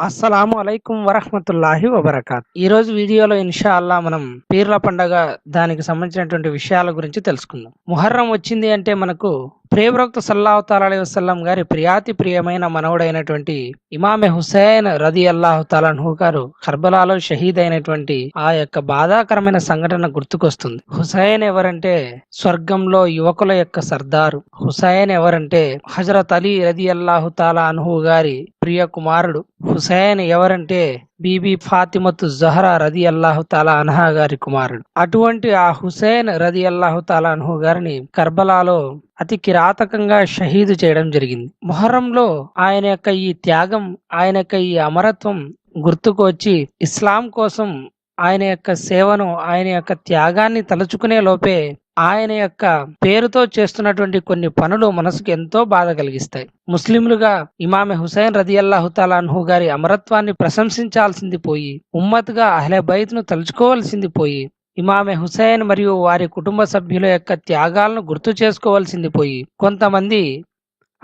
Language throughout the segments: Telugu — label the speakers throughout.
Speaker 1: అస్సలాము అలైకుం వరహమతుల్లాహి వబర్కాత్. ఈ రోజు వీడియోలో ఇన్షా అల్లా మనం పీర్ల పండగ దానికి సంబంధించినటువంటి విషయాల గురించి తెలుసుకుందాం. ముహర్రం వచ్చింది అంటే మనకు ప్రియప్రవక్త సల్లాహుతాలీ వసల్లం గారి ప్రియాతి ప్రియమైన మనవుడైనటువంటి ఇమామె హుసేన్ రది అల్లాహుతాలహు గారు కర్బలాలో షహీద్ అయినటువంటి ఆ యొక్క బాధాకరమైన సంఘటన గుర్తుకొస్తుంది. హుసైన్ ఎవరంటే స్వర్గంలో యువకుల యొక్క సర్దారు. హుసైన్ ఎవరంటే హజరత్ అలీ రది అల్లాహుతాలా గారి ప్రియ కుమారుడు హుసైన్ ఎవరంటే బీబీ ఫాతిమతు జహరా రది అల్లాహు తాలా అన్హా గారి కుమారుడు. అటువంటి ఆ హుసేన్ రది అల్లాహు తాలా అన్హు గారిని కర్బలాలో అతి కిరాతకంగా షహీదు చేయడం జరిగింది. మొహరంలో ఆయన యొక్క ఈ త్యాగం ఆయన యొక్క ఈ అమరత్వం గుర్తుకు వచ్చి ఇస్లాం కోసం ఆయన యొక్క సేవను ఆయన యొక్క త్యాగాన్ని తలుచుకునే లోపే ఆయన యొక్క పేరుతో చేస్తున్నటువంటి కొన్ని పనులు మనసుకు ఎంతో బాధ కలిగిస్తాయి. ముస్లింలుగా ఇమామె హుసైన్ రది అల్లాహు గారి అమరత్వాన్ని ప్రశంసించాల్సింది పోయి ఉమ్మత్గా అహ్లే బైత్ తలుచుకోవాల్సింది పోయి ఇమామె హుసైన్ మరియు వారి కుటుంబ సభ్యుల యొక్క త్యాగాలను గుర్తు చేసుకోవాల్సింది పోయి కొంతమంది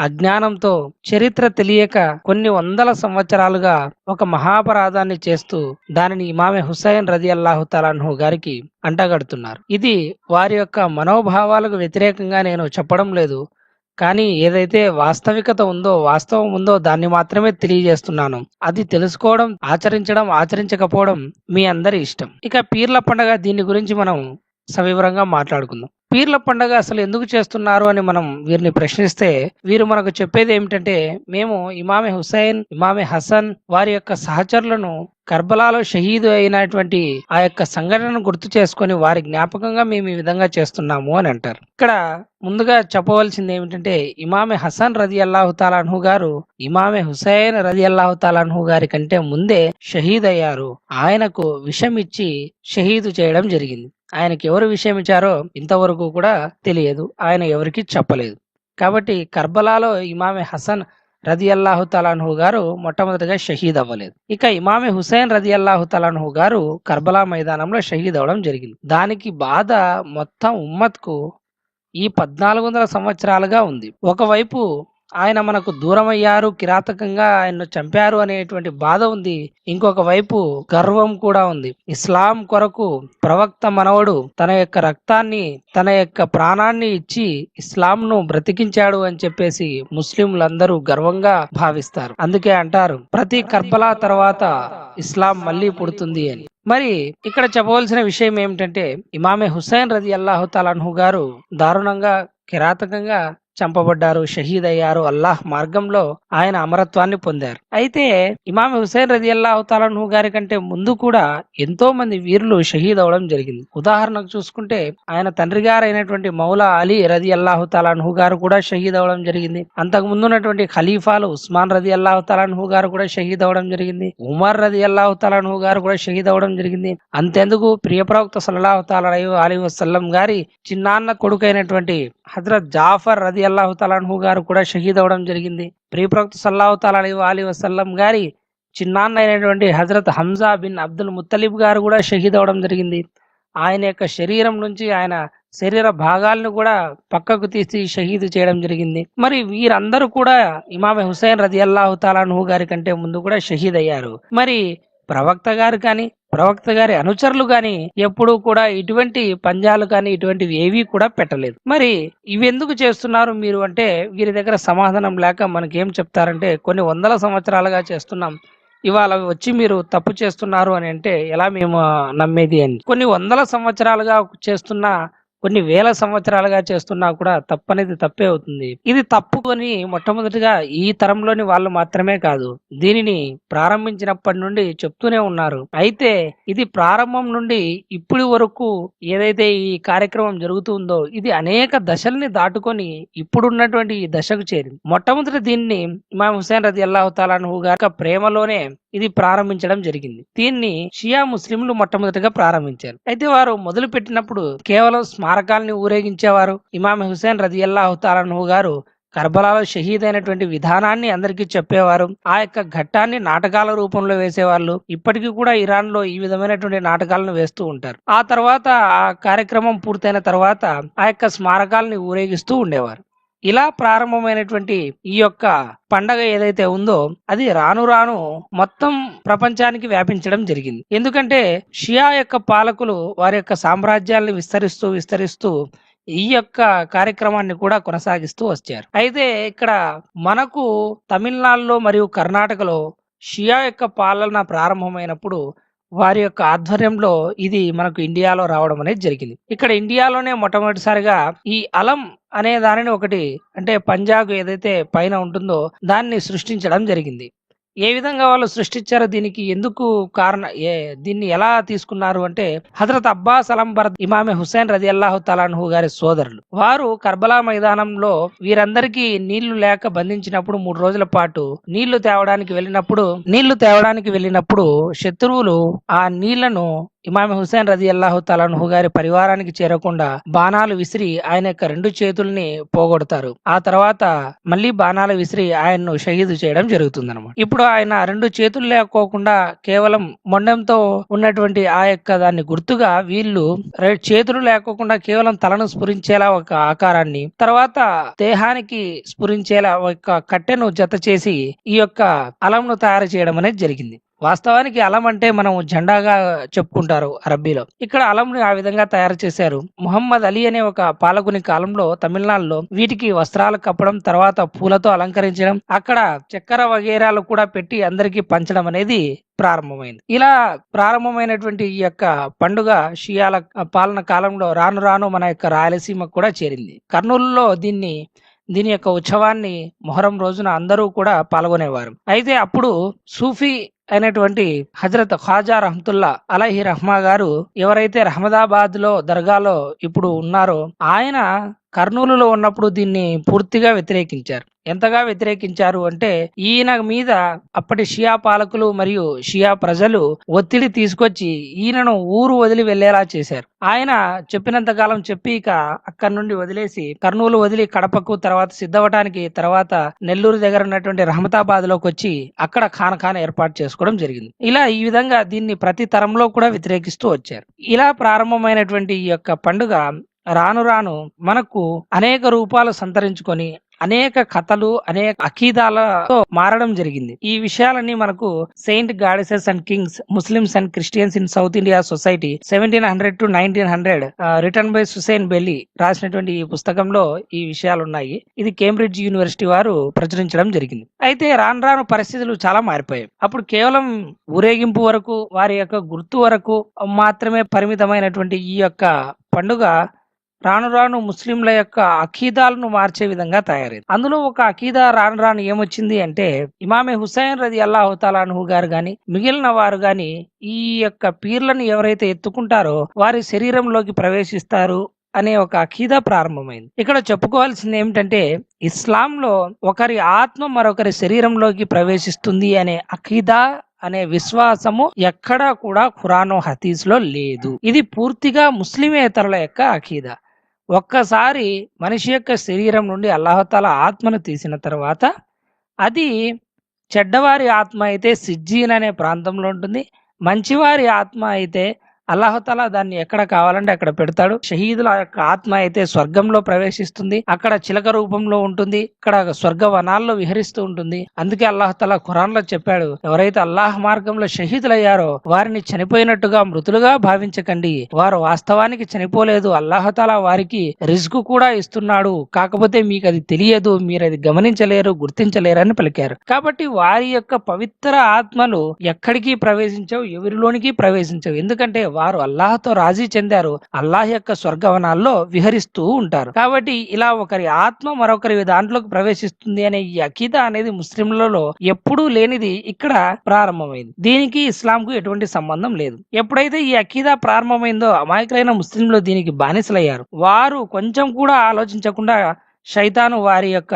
Speaker 1: అజ్ఞానంతో చరిత్ర తెలియక కొన్ని వందల సంవత్సరాలుగా ఒక మహాపరాధాన్ని చేస్తూ దానిని ఇమామె హుస్సైన్ రది అల్లాహు తలాన్హు గారికి అంటగడుతున్నారు. ఇది వారి యొక్క మనోభావాలకు వ్యతిరేకంగా నేను చెప్పడం లేదు. కానీ ఏదైతే వాస్తవికత ఉందో వాస్తవం ఉందో దాన్ని మాత్రమే తెలియజేస్తున్నాను. అది తెలుసుకోవడం ఆచరించడం ఆచరించకపోవడం మీ అందరి ఇష్టం. ఇక పీర్ల పండగ దీని గురించి మనం సవివరంగా మాట్లాడుకుందాం. పీర్ల పండగ అసలు ఎందుకు చేస్తున్నారు అని మనం వీరిని ప్రశ్నిస్తే వీరు మనకు చెప్పేది ఏమిటంటే మేము ఇమామె హుసైన్ ఇమామే హసన్ వారి యొక్క సహచరులను కర్బలాలో షహీదు అయినటువంటి ఆ యొక్క సంఘటనను గుర్తు చేసుకొని వారి జ్ఞాపకంగా మేము ఈ విధంగా చేస్తున్నాము అని అంటారు. ఇక్కడ ముందుగా చెప్పవలసింది ఏమిటంటే ఇమామె హసన్ రది అల్లాహు తాలాన్హు గారు ఇమామె హుసైన్ రది అల్లాహు తాలాన్హు గారి కంటే ముందే షహీద్ అయ్యారు ఆయనకు విషం ఇచ్చి షహీదు చేయడం జరిగింది. ఆయనకి ఎవరు విషయం ఇచ్చారో ఇంతవరకు కూడా తెలియదు. ఆయన ఎవరికి చెప్పలేదు. కాబట్టి కర్బలాలో ఇమామే హసన్ రది అల్లాహు తలాన్హు గారు మొట్టమొదటిగా షహీద్ అవ్వలేదు. ఇక ఇమామి హుసేన్ రది అల్లాహు తలాన్హు గారు కర్బలా మైదానంలో షహీద్ అవ్వడం జరిగింది. దానికి బాధ మొత్తం ఉమ్మత్కు ఈ పద్నాలుగు వందల సంవత్సరాలుగా ఉంది. ఒకవైపు ఆయన మనకు దూరం అయ్యారు కిరాతకంగా ఆయన్ను చంపారు అనేటువంటి బాధ ఉంది. ఇంకొక వైపు గర్వం కూడా ఉంది. ఇస్లాం కొరకు ప్రవక్త మనవడు తన యొక్క రక్తాన్ని తన యొక్క ప్రాణాన్ని ఇచ్చి ఇస్లాంను బ్రతికించాడు అని చెప్పేసి ముస్లింలందరూ గర్వంగా భావిస్తారు. అందుకే అంటారు ప్రతి కర్బలా తర్వాత ఇస్లాం మళ్ళీ పుడుతుంది అని. మరి ఇక్కడ చెప్పవలసిన విషయం ఏమిటంటే ఇమామే హుస్సైన్ రది అల్లాహు తలాన్హు గారు దారుణంగా కిరాతకంగా చంపబడ్డారు షహీద్ అయ్యారు అల్లాహ్ మార్గంలో ఆయన అమరత్వాన్ని పొందారు. అయితే ఇమాం హుసేన్ రది అల్లాహు తాలన్హు గారి కంటే ముందు కూడా ఎంతో మంది వీరులు షహీద్ అవడం జరిగింది. ఉదాహరణకు చూసుకుంటే ఆయన తండ్రి గారు అయినటువంటి మౌలా అలీ రది అల్లాహు తాలన్హు గారు కూడా షహీద్ అవడం జరిగింది. అంతకు ముందు ఉన్నటువంటి ఖలీఫాలు ఉస్మాన్ రది అల్లాహు తాలన్హు గారు కూడా షహీద్ అవడం జరిగింది. ఉమర్ రది అల్లాహు తాలన్హు గారు కూడా షహీద్ అవడం జరిగింది. అంతెందుకు ప్రియ ప్రవక్త సల్లాహు తాలీ అలీ వసల్లం గారి చిన్నాన్న కొడుకైనటువంటి హజరత్ జాఫర్ రది అల్లాహు తలాన్హు గారు కూడా షహీద్ అవడం జరిగింది. ప్రియప్రవక్త సల్లాహు తాలీ అలీ వసల్లం గారి చిన్నాన్న అయినటువంటి Hazrat Hamza bin Abdul Muttalib గారు కూడా షహీద్ అవడం జరిగింది. ఆయన యొక్క శరీరం నుంచి ఆయన శరీర భాగాలను కూడా పక్కకు తీసి షహీదు చేయడం జరిగింది. మరి వీరందరూ కూడా ఇమామె హుసైన్ రజి అల్లాహు తాలాను గారి కంటే ముందు కూడా షహీద్ అయ్యారు. మరి ప్రవక్త గారు కానీ ప్రవక్త గారి అనుచరులు గాని ఎప్పుడూ కూడా ఇటువంటి పంజాలు కానీ ఇటువంటివి ఏవి కూడా పెట్టలేదు. మరి ఇవి ఎందుకు చేస్తున్నారు మీరు అంటే వీరి దగ్గర సమాధానం లేక మనకేం చెప్తారంటే కొన్ని వందల సంవత్సరాలుగా చేస్తున్నాం. ఇవాళ వచ్చి మీరు తప్పు చేస్తున్నారు అని అంటే ఎలా మేము నమ్మేది అని. కొన్ని వందల సంవత్సరాలుగా చేస్తున్న కొన్ని వేల సంవత్సరాలుగా చేస్తున్నా కూడా తప్పనేది తప్పే అవుతుంది. ఇది తప్పుకొని మొట్టమొదటిగా ఈ తరంలోని వాళ్ళు మాత్రమే కాదు దీనిని ప్రారంభించినప్పటి నుండి చెప్తూనే ఉన్నారు. అయితే ఇది ప్రారంభం నుండి ఇప్పటి వరకు ఏదైతే ఈ కార్యక్రమం జరుగుతుందో ఇది అనేక దశల్ని దాటుకొని ఇప్పుడున్నటువంటి ఈ దశకు చేరింది. మొట్టమొదటి దీన్ని ఇమాం హుసేన్ రజి అల్లాహు తాలాను గారి ప్రేమలోనే ఇది ప్రారంభించడం జరిగింది. దీన్ని షియా ముస్లింలు మొట్టమొదటిగా ప్రారంభించారు. అయితే వారు మొదలు పెట్టినప్పుడు కేవలం స్మారకాల్ని ఊరేగించేవారు. ఇమాం హుసేన్ రది అల్లాహు గారు కర్బలాలో షహీద్ అయినటువంటి విధానాన్ని అందరికీ చెప్పేవారు. ఆ యొక్క ఘట్టాన్ని నాటకాల రూపంలో వేసేవాళ్ళు. ఇప్పటికీ కూడా ఇరాన్లో ఈ విధమైనటువంటి నాటకాలను వేస్తూ ఉంటారు. ఆ తర్వాత ఆ కార్యక్రమం పూర్తయిన తర్వాత ఆ యొక్క స్మారకాలని ఊరేగిస్తూ ఉండేవారు. ఇలా ప్రారంభమైనటువంటి ఈ యొక్క పండగ ఏదైతే ఉందో అది రాను రాను మొత్తం ప్రపంచానికి వ్యాపించడం జరిగింది. ఎందుకంటే షియా యొక్క పాలకులు వారి యొక్క సామ్రాజ్యాలను విస్తరిస్తూ విస్తరిస్తూ ఈ యొక్క కార్యక్రమాన్ని కూడా కొనసాగిస్తూ వచ్చారు. అయితే ఇక్కడ మనకు తమిళనాడులో మరియు కర్ణాటకలో షియా యొక్క పాలన ప్రారంభమైనప్పుడు వారి యొక్క ఆధ్వర్యంలో ఇది మనకు ఇండియాలో రావడం అనేది జరిగింది. ఇక్కడ ఇండియాలోనే మొట్టమొదటిసారిగా ఈ అలం అనే దానిని ఒకటి అంటే పంజాబ్ ఏదైతే పైన ఉంటుందో దాన్ని సృష్టించడం జరిగింది. ఏ విధంగా వాళ్ళు సృష్టించారో దీనికి ఎందుకు కారణ ఏ దీన్ని ఎలా తీసుకున్నారు అంటే హజరత్ అబ్బాస్ అలం భరత్ ఇమామే హుసేన్ రది అల్లాహు తలాన్హు గారి సోదరులు. వారు కర్బలా మైదానంలో వీరందరికీ నీళ్ళు లేక బంధించినప్పుడు మూడు రోజుల పాటు నీళ్ళు తేవడానికి వెళ్ళినప్పుడు నీళ్ళు తేవడానికి వెళ్ళినప్పుడు శత్రువులు ఆ నీళ్ళను ఇమామి హుసేన్ రది అల్లాహు తలాన్హు గారి పరివారానికి చేరకుండా బాణాలు విసిరి ఆయన యొక్క రెండు చేతుల్ని పోగొడతారు. ఆ తర్వాత మళ్ళీ బాణాలు విసిరి ఆయన్ను షహీదు చేయడం జరుగుతుంది ఇప్పుడు ఆయన రెండు చేతులు లేకోకుండా కేవలం మొండెంతో ఉన్నటువంటి ఆ యొక్క దాన్ని గుర్తుగా వీళ్ళు చేతులు లేకోకుండా కేవలం తలను స్ఫురించేలా ఒక ఆకారాన్ని తర్వాత దేహానికి స్ఫురించేలా ఒక కట్టెను జత చేసి ఈ యొక్క అలంను తయారు చేయడం అనేది జరిగింది. వాస్తవానికి అలం అంటే మనం జెండాగా చెప్పుకుంటారు అరబ్బీలో. ఇక్కడ అలంని ఆ విధంగా తయారు చేశారు. ముహమ్మద్ అలీ అనే ఒక పాలకుని కాలంలో తమిళనాడులో వీటికి వస్త్రాలు కప్పడం తర్వాత పూలతో అలంకరించడం అక్కడ చక్కెర వగేరాలు కూడా పెట్టి అందరికీ పంచడం అనేది ప్రారంభమైంది. ఇలా ప్రారంభమైనటువంటి ఈ యొక్క పండుగ షియాల పాలన కాలంలో రాను రాను మన యొక్క రాయలసీమకు కూడా చేరింది. కర్నూలులో దీన్ని దీని యొక్క ఉత్సవాన్ని మొహరం రోజున అందరూ కూడా పాల్గొనేవారు. అయితే అప్పుడు సూఫీ అయినటువంటి హజరత్ ఖాజా రహమతుల్లా అలహి రహ్మా గారు ఎవరైతే రహమదాబాద్లో దర్గాలో ఇప్పుడు ఉన్నారో ఆయన కర్నూలులో ఉన్నప్పుడు దీన్ని పూర్తిగా వ్యతిరేకించారు. ఎంతగా వ్యతిరేకించారు అంటే ఈయన మీద అప్పటి షియా పాలకులు మరియు షియా ప్రజలు ఒత్తిడి తీసుకొచ్చి ఈయనను ఊరు వదిలి వెళ్ళేలా చేశారు. ఆయన చెప్పినంత కాలం చెప్పి ఇక అక్కడి నుండి వదిలేసి కర్నూలు వదిలి కడపకు తర్వాత సిద్ధవటానికి తర్వాత నెల్లూరు దగ్గర ఉన్నటువంటి రహమతాబాద్లోకి వచ్చి అక్కడ ఖానఖాన్ ఏర్పాటు చేసుకోవడం జరిగింది. ఇలా ఈ విధంగా దీన్ని ప్రతి తరంలో కూడా వ్యతిరేకిస్తూ వచ్చారు. ఇలా ప్రారంభమైనటువంటి ఈ యొక్క పండుగ రాను రాను మనకు అనేక రూపాలు సంతరించుకొని అనేక కథలు అనేక అఖీదాలతో మారడం జరిగింది. ఈ విషయాలన్నీ మనకు saint goddesses and kings Muslims and Christians in South India society seventeen hundred to nineteen hundred written by Susan Bayly రాసినటువంటి ఈ పుస్తకంలో ఈ విషయాలు ఉన్నాయి ఇది కేంబ్రిడ్జ్ యూనివర్సిటీ వారు ప్రచురించడం జరిగింది. అయితే రాను రాను పరిస్థితులు చాలా మారిపోయాయి. అప్పుడు కేవలం ఊరేగింపు వరకు వారి యొక్క గుర్తు వరకు మాత్రమే పరిమితమైనటువంటి ఈ యొక్క పండుగ రాను రాను ముస్లింల యొక్క అఖీదాలను మార్చే విధంగా తయారైంది. అందులో ఒక అఖీదా రాను రాను ఏమొచ్చింది అంటే ఇమామే హుసైన్ రది అల్లాహుతాలాహు గారు గాని మిగిలిన వారు గాని ఈ యొక్క పీర్లను ఎవరైతే ఎత్తుకుంటారో వారి శరీరంలోకి ప్రవేశిస్తారు అనే ఒక అఖీదా ప్రారంభమైంది. ఇక్కడ చెప్పుకోవాల్సింది ఏమిటంటే ఇస్లాంలో ఒకరి ఆత్మ మరొకరి శరీరంలోకి ప్రవేశిస్తుంది అనే అఖీదా అనే విశ్వాసము ఎక్కడా కూడా ఖురాను హతీస్లో లేదు. ఇది పూర్తిగా ముస్లిమేతరుల యొక్క అఖీదా ఒక్కసారి మనిషి యొక్క శరీరం నుండి అల్లాహతాల ఆత్మను తీసిన తర్వాత అది చెడ్డవారి ఆత్మ అయితే సిజ్జీన్ అనే ప్రాంతంలో ఉంటుంది మంచివారి ఆత్మ అయితే అల్లాహతాలా దాన్ని ఎక్కడ కావాలంటే అక్కడ పెడతాడు. షహీదుల యొక్క ఆత్మ అయితే స్వర్గంలో ప్రవేశిస్తుంది. అక్కడ చిలక రూపంలో ఉంటుంది. ఇక్కడ స్వర్గ వనాల్లో విహరిస్తూ ఉంటుంది. అందుకే అల్లాహతలా ఖురాన్లో చెప్పాడు ఎవరైతే అల్లాహ్ మార్గంలో షహీదులయ్యారో వారిని చనిపోయినట్టుగా మృతులుగా భావించకండి. వారు వాస్తవానికి చనిపోలేదు. అల్లాహతాలా వారికి రిస్క్ కూడా ఇస్తున్నాడు. కాకపోతే మీకు అది తెలియదు మీరు అది గమనించలేరు గుర్తించలేరు అని పలికారు. కాబట్టి వారి యొక్క పవిత్ర ఆత్మలు ఎక్కడికి ప్రవేశించవు? ఎవరిలోనికి ప్రవేశించవు? ఎందుకంటే వారు అల్లాహతో రాజీ చెందారు. అల్లాహ్ యొక్క స్వర్గవనాల్లో విహరిస్తూ ఉంటారు. కాబట్టి ఇలా ఒకరి ఆత్మ మరొకరి దాంట్లోకి ప్రవేశిస్తుంది అనే ఈ అకీదా అనేది ముస్లింలలో ఎప్పుడూ లేనిది ఇక్కడ ప్రారంభమైంది. దీనికి ఇస్లాంకు ఎటువంటి సంబంధం లేదు. ఎప్పుడైతే ఈ అకీదా ప్రారంభమైందో అమాయకులైన ముస్లింలు దీనికి బానిసలయ్యారు. వారు కొంచెం కూడా ఆలోచించకుండా శైతాను వారి యొక్క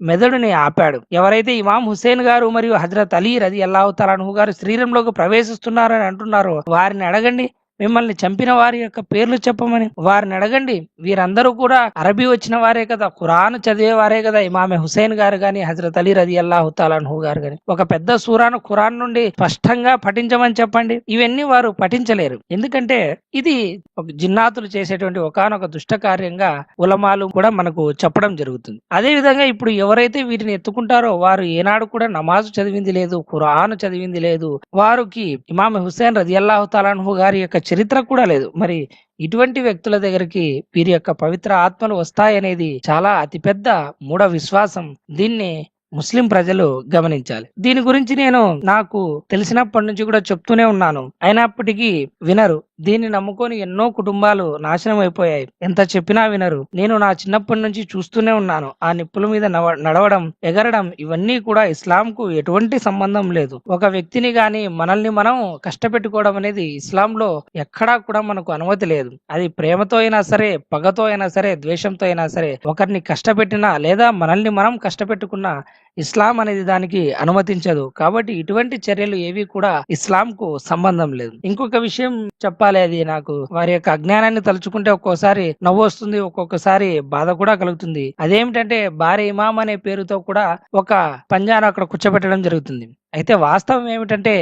Speaker 1: మెదడుని ఆపాడు. ఎవరైతే ఇమాం హుసేన్ గారు మరియు హజరత్ అలీ రది అల్లాహు తలాను గారు శరీరంలోకి ప్రవేశిస్తున్నారని అంటున్నారో వారిని అడగండి. మిమ్మల్ని చంపిన వారి యొక్క పేర్లు చెప్పమని వారిని అడగండి. వీరందరూ కూడా అరబీ వచ్చిన వారే కదా ఖురాన్ చదివేవారే కదా ఇమామె హుసేన్ గారు గాని హజరత్ అలీ రది అల్లాహు తాలాన్హు గారు గాని. ఒక పెద్ద సూరాను ఖురాన్ నుండి స్పష్టంగా పఠించమని చెప్పండి. ఇవన్నీ వారు పఠించలేరు. ఎందుకంటే ఇది ఒక జిన్నాతులు చేసేటువంటి ఒకానొక దుష్ట కార్యంగా ఉలమాలు కూడా మనకు చెప్పడం జరుగుతుంది. అదే విధంగా ఇప్పుడు ఎవరైతే వీటిని ఎత్తుకుంటారో వారు ఏనాడు కూడా నమాజు చదివింది లేదు ఖురాన్ చదివింది లేదు. వారికి ఇమామె హుసేన్ రది అల్లాహు తాలాన్హు గారి యొక్క చరిత్ర కూడా లేదు. మరి ఇటువంటి వ్యక్తుల దగ్గరికి వీరి యొక్క పవిత్ర ఆత్మలు వస్తాయనేది చాలా అతిపెద్ద మూఢ విశ్వాసం. దీన్ని ముస్లిం ప్రజలు గమనించాలి. దీని గురించి నేను నాకు తెలిసినప్పటి నుంచి కూడా చెప్తూనే ఉన్నాను. అయినప్పటికీ వినరు. దీన్ని నమ్ముకొని ఎన్నో కుటుంబాలు నాశనం అయిపోయాయి. ఎంత చెప్పినా వినరు. నేను నా చిన్నప్పటి నుంచి చూస్తూనే ఉన్నాను. ఆ నిప్పుల మీద నవ- నడవడం ఎగరడం ఇవన్నీ కూడా ఇస్లాం కు ఎటువంటి సంబంధం లేదు. ఒక వ్యక్తిని గాని మనల్ని మనం కష్టపెట్టుకోవడం అనేది ఇస్లాం లో ఎక్కడా కూడా మనకు అనుమతి లేదు. అది ప్రేమతో అయినా సరే పగతో అయినా సరే ద్వేషంతో అయినా సరే ఒకరిని కష్టపెట్టినా లేదా మనల్ని మనం కష్టపెట్టుకున్నా ఇస్లాం అనేది దానికి అనుమతించదు. కాబట్టి ఇటువంటి చర్యలు ఏవి కూడా ఇస్లాం కు సంబంధం లేదు. ఇంకొక విషయం చెప్పాలి అది నాకు. వారి యొక్క అజ్ఞానాన్ని తలుచుకుంటే ఒక్కోసారి నవ్వు వస్తుంది ఒక్కొక్కసారి బాధ కూడా కలుగుతుంది. అదేమిటంటే భార్య ఇమాం అనే పేరుతో కూడా ఒక పంజాను అక్కడ కూర్చోబెట్టడం జరుగుతుంది. అయితే వాస్తవం ఏమిటంటే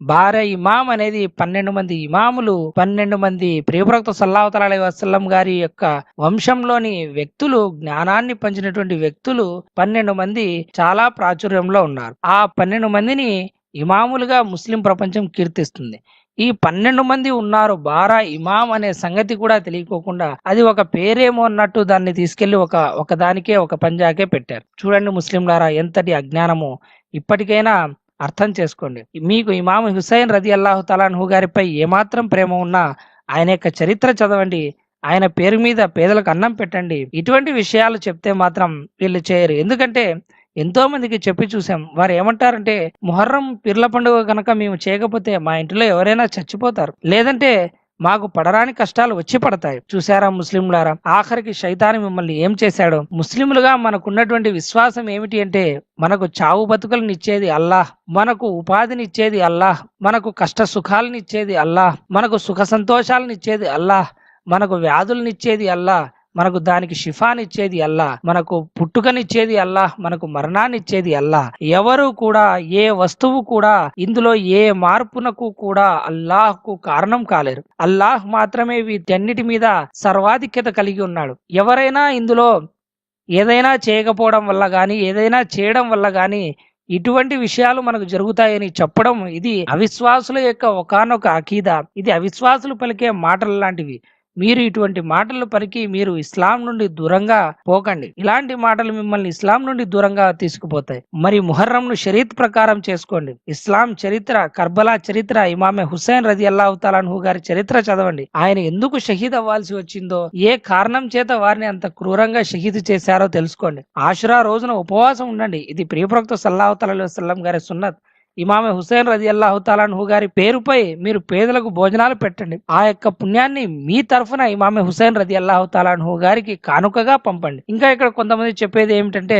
Speaker 1: భార్య ఇమాం అనేది పన్నెండు మంది ఇమాములు పన్నెండు మంది ప్రియప్రవక్త సల్లాహతల వసల్లం గారి యొక్క వంశంలోని వ్యక్తులు జ్ఞానాన్ని పంచినటువంటి వ్యక్తులు పన్నెండు మంది చాలా ప్రాచుర్యంలో ఉన్నారు. ఆ పన్నెండు మందిని ఇమాములుగా ముస్లిం ప్రపంచం కీర్తిస్తుంది. ఈ పన్నెండు మంది ఉన్నారు బారా ఇమాం అనే సంగతి కూడా తెలియకోకుండా అది ఒక పేరేమో అన్నట్టు దాన్ని తీసుకెళ్ళి ఒక ఒక దానికే ఒక పంజాకే పెట్టారు. చూడండి ముస్లింలారా ఎంతటి అజ్ఞానము. ఇప్పటికైనా అర్థం చేసుకోండి. మీకు ఇమాము హుసైన్ రది అల్లాహు తలాన్హు గారిపై ఏమాత్రం ప్రేమ ఉన్నా ఆయన యొక్క చరిత్ర చదవండి. ఆయన పేరు మీద పేదలకు అన్నం పెట్టండి. ఇటువంటి విషయాలు చెప్తే మాత్రం వీళ్ళు చేయరు. ఎందుకంటే ఎంతో మందికి చెప్పి చూసాం. వారు ఏమంటారంటే మొహర్రం పిర్ల పండుగ కనుక మేము చేయకపోతే మా ఇంటిలో ఎవరైనా చచ్చిపోతారు. లేదంటే మాకు పడరాని కష్టాలు వచ్చి పడతాయి. చూసారా ముస్లింలారా? ఆఖరికి శైతాను మిమ్మల్ని ఏం చేశాడు? ముస్లింలుగా మనకున్నటువంటి విశ్వాసం ఏమిటి అంటే మనకు చావు బతుకులనిచ్చేది అల్లాహ్ మనకు ఉపాధినిచ్చేది అల్లాహ్ మనకు కష్ట సుఖాలను ఇచ్చేది అల్లాహ్ మనకు సుఖ సంతోషాలను ఇచ్చేది అల్లాహ్ మనకు వ్యాధులనిచ్చేది అల్లాహ్ మనకు దానికి షిఫానిచ్చేది అల్లా మనకు పుట్టుకనిచ్చేది అల్లాహ్ మనకు మరణాన్నిచ్చేది అల్లా. అల్లాహ్ ఎవరు కూడా ఏ వస్తువు కూడా ఇందులో ఏ మార్పునకు కూడా అల్లాహ్కు కారణం కాలేరు. అల్లాహ్ మాత్రమే వీటన్నిటి మీద సర్వాధిక్యత కలిగి ఉన్నాడు. ఎవరైనా ఇందులో ఏదైనా చేయకపోవడం వల్ల గాని ఏదైనా చేయడం వల్ల గాని ఇటువంటి విషయాలు మనకు జరుగుతాయని చెప్పడం ఇది అవిశ్వాసుల యొక్క ఒకానొక అకీదా. ఇది అవిశ్వాసులు పలికే మాటలు లాంటివి. మీరు ఇటువంటి మాటలు పరికి మీరు ఇస్లాం నుండి దూరంగా పోకండి. ఇలాంటి మాటలు మిమ్మల్ని ఇస్లాం నుండి దూరంగా తీసుకుపోతాయి. మరి ముహర్రం ను షరీత్ ప్రకారం చేసుకోండి. ఇస్లాం చరిత్ర కర్బలా చరిత్ర ఇమామె హుస్సేన్ రది అల్లాహు గారి చరిత్ర చదవండి. ఆయన ఎందుకు షహీద్ అవ్వాల్సి వచ్చిందో ఏ కారణం చేత వారిని అంత క్రూరంగా షహీద్ చేశారో తెలుసుకోండి. ఆషురా రోజున ఉపవాసం ఉండండి. ఇది ప్రియప్రక్త సల్లాహు తలం గారి సున్నత్. ఇమామె హుసేన్ రది అల్లాహు తాలాన్హు గారి పేరుపై మీరు పేదలకు భోజనాలు పెట్టండి. ఆ యొక్క పుణ్యాన్ని మీ తరఫున ఇమామె హుసేన్ రది అల్లాహు తాలాన్హు గారికి కానుకగా పంపండి. ఇంకా ఇక్కడ కొంతమంది చెప్పేది ఏమిటంటే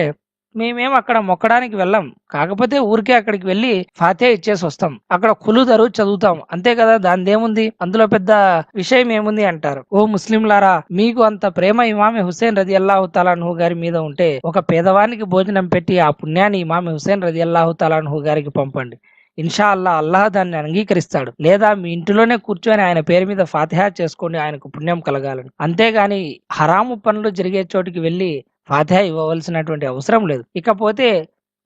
Speaker 1: మేమేం అక్కడ మొక్కడానికి వెళ్ళాం. కాకపోతే ఊరికే అక్కడికి వెళ్ళి ఫాతే ఇచ్చేసి వస్తాం. అక్కడ కులుదరు చదువుతాం. అంతే కదా దానిదేముంది అందులో పెద్ద విషయం ఏముంది అంటారు. ఓ ముస్లింలారా మీకు అంత ప్రేమ ఇమామి హుసేన్ రది అల్లాహు తలాన్హు గారి మీద ఉంటే ఒక పేదవానికి భోజనం పెట్టి ఆ పుణ్యాన్ని ఇమామి హుసేన్ రది అల్లాహు తలాన్హు గారికి పంపండి. ఇన్షా అల్లా అల్లాహ్ దాన్ని అంగీకరిస్తాడు. లేదా మీ ఇంటిలోనే కూర్చొని ఆయన పేరు మీద ఫాతిహా చేసుకోండి ఆయనకు పుణ్యం కలగాలని. అంతేగాని హరాము పనులు జరిగే చోటికి వెళ్ళి ఫాతిహా ఇవ్వవలసినటువంటి అవసరం లేదు. ఇకపోతే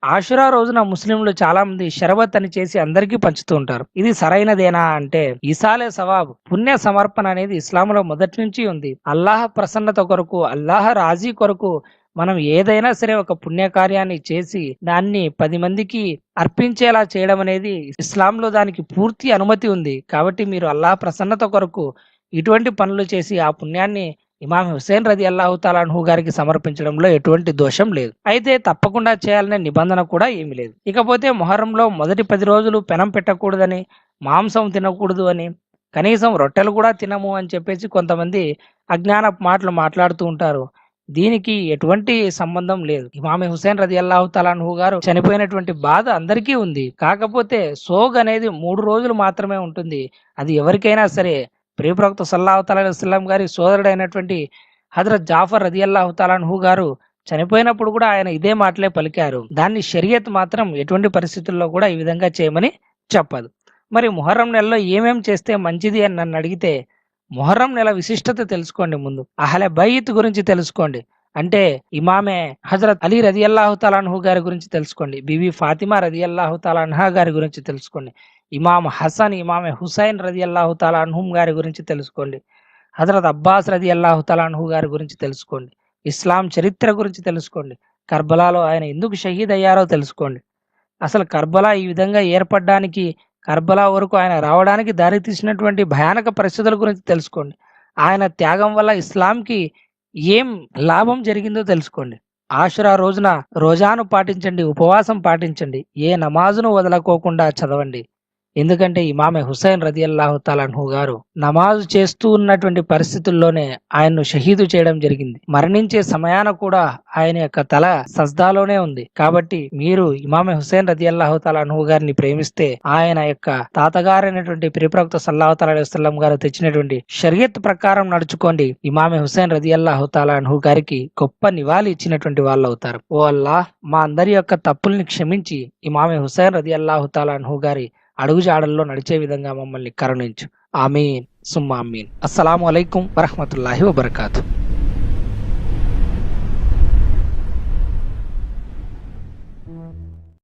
Speaker 1: ఆషురా రోజున ముస్లింలు చాలా మంది షరబత్ అని చేసి అందరికీ పంచుతూ ఉంటారు. ఇది సరైనదేనా అంటే ఇసాలే సవాబ్. పుణ్య సమర్పణ అనేది ఇస్లాంలో మొదటి నుంచి ఉంది. అల్లాహ్ ప్రసన్నత కొరకు అల్లాహ్ రాజీ కొరకు మనం ఏదైనా సరే ఒక పుణ్యకార్యాన్ని చేసి దాన్ని పది మందికి అర్పించేలా చేయడం అనేది ఇస్లాంలో దానికి పూర్తి అనుమతి ఉంది. కాబట్టి మీరు అల్లాహ్ ప్రసన్నత కొరకు ఇటువంటి పనులు చేసి ఆ పుణ్యాన్ని ఇమాం హుసేన్ రది అల్లాహు తాలాన్హు గారికి సమర్పించడంలో ఎటువంటి దోషం లేదు. అయితే తప్పకుండా చేయాలనే నిబంధన కూడా ఏమీ లేదు. ఇకపోతే మొహరంలో మొదటి పది రోజులు పెనం పెట్టకూడదని మాంసం తినకూడదు అని కనీసం రొట్టెలు కూడా తినము అని చెప్పేసి కొంతమంది అజ్ఞాన మాటలు మాట్లాడుతూ ఉంటారు. దీనికి ఎటువంటి సంబంధం లేదు. ఇమామి హుసేన్ రది అల్లాహు తలాన్హు గారు చనిపోయినటువంటి బాధ అందరికీ ఉంది. కాకపోతే సోగ్ అనేది మూడు రోజులు మాత్రమే ఉంటుంది. అది ఎవరికైనా సరే ప్రియప్రవక్త సల్లాహు తలాం గారి సోదరుడైనటువంటి హజరత్ జాఫర్ రది తాలాన్హు గారు చనిపోయినప్పుడు కూడా ఆయన ఇదే మాటలే పలికారు. దాన్ని షరియత్ మాత్రం ఎటువంటి పరిస్థితుల్లో కూడా ఈ విధంగా చేయమని చెప్పదు. మరి ముహర్రం నెలలో ఏమేం చేస్తే మంచిది అని నన్ను అడిగితే మొహర్రం నెల విశిష్టత తెలుసుకోండి ముందు. అహలే బయత్ గురించి తెలుసుకోండి. అంటే ఇమామే హజరత్ అలీ రది అల్లాహు గారి గురించి తెలుసుకోండి. బీబీ ఫాతిమా రది అల్లాహు గారి గురించి తెలుసుకోండి. ఇమాం హసన్ ఇమామే హుసైన్ రది అల్లాహు తాలాన్హుం గారి గురించి తెలుసుకోండి. హజరత్ అబ్బాస్ రది అల్లాహు తాలాన్హు గారి గురించి తెలుసుకోండి. ఇస్లాం చరిత్ర గురించి తెలుసుకోండి. కర్బలాలో ఆయన ఎందుకు షహీద్ అయ్యారో తెలుసుకోండి. అసలు కర్బలా ఈ విధంగా ఏర్పడడానికి కర్బలా వరకు ఆయన రావడానికి దారి తీసినటువంటి భయానక పరిస్థితుల గురించి తెలుసుకోండి. ఆయన త్యాగం వల్ల ఇస్లాంకి ఏం లాభం జరిగిందో తెలుసుకోండి. ఆషురా రోజున రోజాను పాటించండి ఉపవాసం పాటించండి. ఏ నమాజును వదలకోకుండా చదవండి. ఎందుకంటే ఇమామె హుసైన్ రది అల్లాహు తాలాన్హు గారు నమాజు చేస్తూ ఉన్నటువంటి పరిస్థితుల్లోనే ఆయన్ను షహీదు చేయడం జరిగింది. మరణించే సమయాన కూడా ఆయన యొక్క తల సజ్దాలోనే ఉంది. కాబట్టి మీరు ఇమామె హుస్సేన్ రది అల్లాహు తాలాన్హు గారిని ప్రేమిస్తే ఆయన యొక్క తాతగారైనటువంటి ప్రిప్రవక్త సల్లాహు తాలం గారు తెచ్చినటువంటి షరియత్ ప్రకారం నడుచుకోండి. ఇమామె హుసైన్ రది అల్లాహు తాలాన్హు గారికి గొప్ప నివాళి ఇచ్చినటువంటి వాళ్ళు అవుతారు ఓ అల్లాహ్ మా అందరి యొక్క తప్పుల్ని క్షమించి ఇమామె హుసైన్ రది అల్లాహు తాలాన్హు గారి అడుగుజాడల్లో నడిచే విధంగా మమ్మల్ని కరుణించు. ఆమీన్. సుమ్మా అమీన్ అస్సలాము అలైకుం వరహమతుల్లాహి వబర్కాతు.